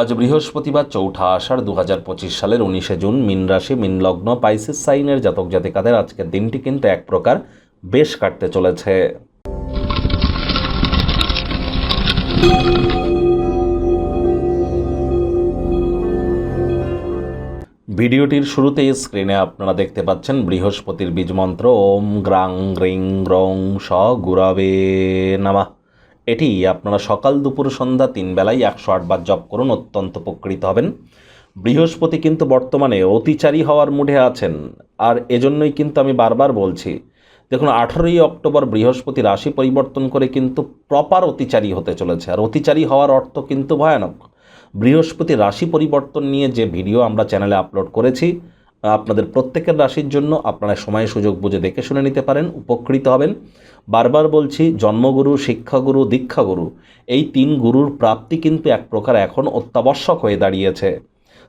আজ বৃহস্পতিবার চৌঠা আষাঢ় দু হাজার পঁচিশ সালের উনিশে জুন মিন রাশি, মিন লগ্ন, পাইসিস সাইনের জাতক জাতিকাদের আজকের দিনটি কিন্তু এক প্রকার বেশ কাটতে চলেছে। ভিডিওটির শুরুতেই স্ক্রিনে আপনারা দেখতে পাচ্ছেন বৃহস্পতির বীজমন্ত্র ওম গ্রাং গ্রিং গ্রং স গুরাবে নামা। এটি আপনারা সকাল দুপুর সন্ধ্যা তিন বেলায় একশো আটবার জপ করুন, অত্যন্ত উপকৃত হবেন। বৃহস্পতি কিন্তু বর্তমানে অতিচারী হওয়ার মুডে আছেন, আর এজন্যই কিন্তু আমি বারবার বলছি, দেখুন, আঠেরোই অক্টোবর বৃহস্পতি রাশি পরিবর্তন করে কিন্তু প্রপার অতিচারী হতে চলেছে, আর অতিচারী হওয়ার অর্থ কিন্তু ভয়ানক। বৃহস্পতি রাশি পরিবর্তন নিয়ে যে ভিডিও আমরা চ্যানেলে আপলোড করেছি, আপনাদের প্রত্যেকের রাশির জন্য আপনারা সময় সুযোগ বুঝে দেখে শুনে নিতে পারেন, উপকৃত হবেন। বারবার বলছি, জন্মগুরু, শিক্ষাগুরু, দীক্ষাগুরু, এই তিন গুরুর প্রাপ্তি কিন্তু এক প্রকার এখন অত্যাবশ্যক হয়ে দাঁড়িয়েছে।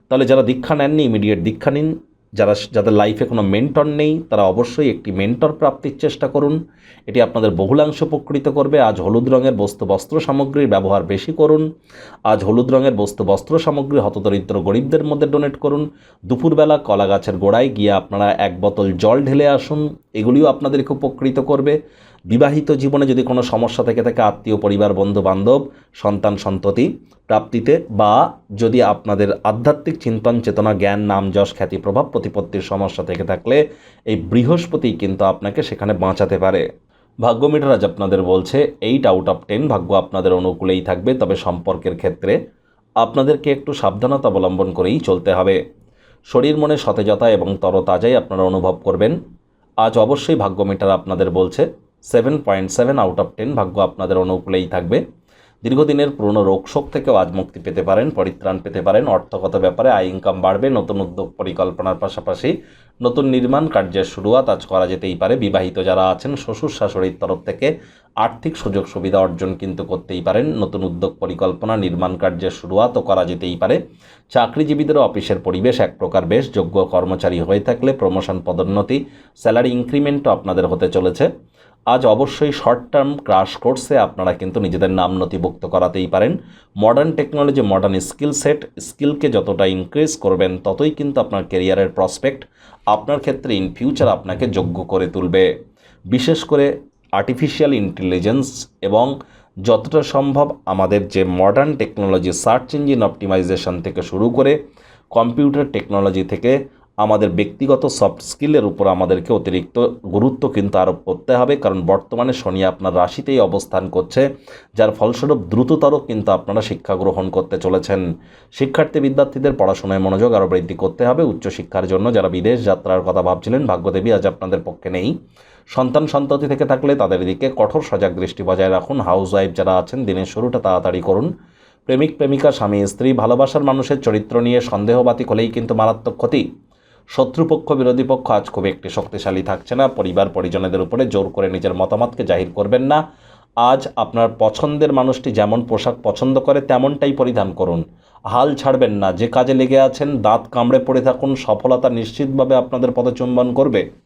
তাহলে যারা দীক্ষা নেননি ইমিডিয়েট দীক্ষা নিন। যারা, যাদের লাইফে কোনো মেন্টর নেই, তারা অবশ্যই একটি মেন্টর প্রাপ্তির চেষ্টা করুন। এটি আপনাদের বহুলাংশ উপকৃত করবে। আজ হলুদ রঙের বস্তু, বস্ত্র সামগ্রীর ব্যবহার বেশি করুন। আজ হলুদ রঙের বস্তু, বস্ত্র সামগ্রী, হতদরিদ্র গরিবদের মধ্যে ডোনেট করুন। দুপুরবেলা কলা গাছের গোড়ায় গিয়ে আপনারা এক বোতল জল ঢেলে আসুন। এগুলিও আপনাদেরকে উপকৃত করবে। বিবাহিত জীবনে যদি কোনো সমস্যা থেকে থাকে, আত্মীয়, পরিবার বন্ধু বান্ধব সন্তান, সন্ততি প্রাপ্তিতে বা যদি আপনাদের আধ্যাত্মিক চিন্তন চেতনা, জ্ঞান, নাম, যশ, খ্যাতি, প্রভাব প্রতিপত্তির সমস্যা থেকে থাকলে এই বৃহস্পতি কিন্তু আপনাকে সেখানে বাঁচাতে পারে। ভাগ্য মিটার আজ আপনাদের বলছে এইট আউট অফ টেন ভাগ্য আপনাদের অনুকূলেই থাকবে, তবে সম্পর্কের ক্ষেত্রে আপনাদেরকে একটু সাবধানতা অবলম্বন করেই চলতে হবে। শরীর মনে সতেজতা এবং তরতাজাই আপনারা অনুভব করবেন। আজ অবশ্যই ভাগ্য মিটার আপনাদের বলছে seven point seven out of ten ভাগ্য আপনাদের অনুকূলেই থাকবে। দীর্ঘদিনের পুরনো রোগশোক থেকেও আজ মুক্তি পেতে পারেন, পরিত্রাণ পেতে পারেন, অর্থগত ব্যাপারে আয় ইনকাম বাড়বে, নতুন উদ্যোগ পরিকল্পনার পাশাপাশি নতুন নির্মাণ কার্যের শুরুয়াত আজ করা যেতেই পারে। বিবাহিত যারা আছেন, শ্বশুর শাশুড়ির তরফ থেকে আর্থিক সুযোগ সুবিধা অর্জন কিন্তু করতেই পারেন। নতুন উদ্যোগ পরিকল্পনা, নির্মাণ কার্যের শুরুয়াতও করা যেতেই পারে। চাকরিজীবীদের অফিসের পরিবেশ এক প্রকার বেশ, যোগ্য কর্মচারী হয়ে থাকলে প্রমোশন পদোন্নতি স্যালারি ইনক্রিমেন্টও আপনাদের হতে চলেছে। আজ অবশ্যই শর্ট টার্ম ক্রাশ কোর্সে আপনারা কিন্তু নিজেদের নাম নথিভুক্ত করাতেই পারেন। Modern technology modern skill set স্কিলকে যতটা ইনক্রিজ করবেন, ততই কিন্তু আপনার কেরিয়ারের প্রসপেক্ট আপনার ক্ষেত্রে ইন ফিউচার আপনাকে যোগ্য করে তুলবে। বিশেষ করে আর্টিফিশিয়াল ইন্টেলিজেন্স এবং যতটা সম্ভব আমাদের যে modern technology search engine optimisation থেকে শুরু করে কম্পিউটার টেকনোলজি থেকে আমাদের ব্যক্তিগত সফট স্কিলের উপর আমাদেরকে অতিরিক্ত গুরুত্ব কিন্তু আরোপ করতে হবে। কারণ বর্তমানে শনি আপনার রাশিতেই অবস্থান করছে, যার ফলস্বরূপ দ্রুততর কিন্তু আপনারা শিক্ষা গ্রহণ করতে চলেছেন। শিক্ষার্থী বিদ্যার্থীদের পড়াশোনায় মনোযোগ আরও বৃদ্ধি করতে হবে উচ্চশিক্ষার জন্য। যারা বিদেশ যাত্রার কথা ভাবছিলেন, ভাগ্যদেবী আজ আপনাদের পক্ষে নেই। সন্তান সন্ততি থেকে থাকলে তাদের দিকে কঠোর সজাগ দৃষ্টি বজায় রাখুন। হাউস ওয়াইফ যারা আছেন, দিনের শুরুটা তাড়াতাড়ি করুন। প্রেমিক, প্রেমিকা, স্বামী, স্ত্রী, ভালোবাসার মানুষের চরিত্র নিয়ে সন্দেহবাতিক হলেই কিন্তু মারাত্মক ক্ষতি। শত্রুপক্ষ, বিরোধী পক্ষ আজ খুব একটি শক্তিশালী থাকছে না। পরিবার, পরিজনেদের উপরে জোর করে নিজের মতামতকে জাহির করবেন না। আজ আপনার পছন্দের মানুষটি যেমন পোশাক পছন্দ করে, তেমনটাই পরিধান করুন। হাল ছাড়বেন না। যে কাজে লেগে আছেন, দাঁত কামড়ে পড়ে থাকুন। সফলতা নিশ্চিতভাবে আপনাদের পদচুম্বন করবে।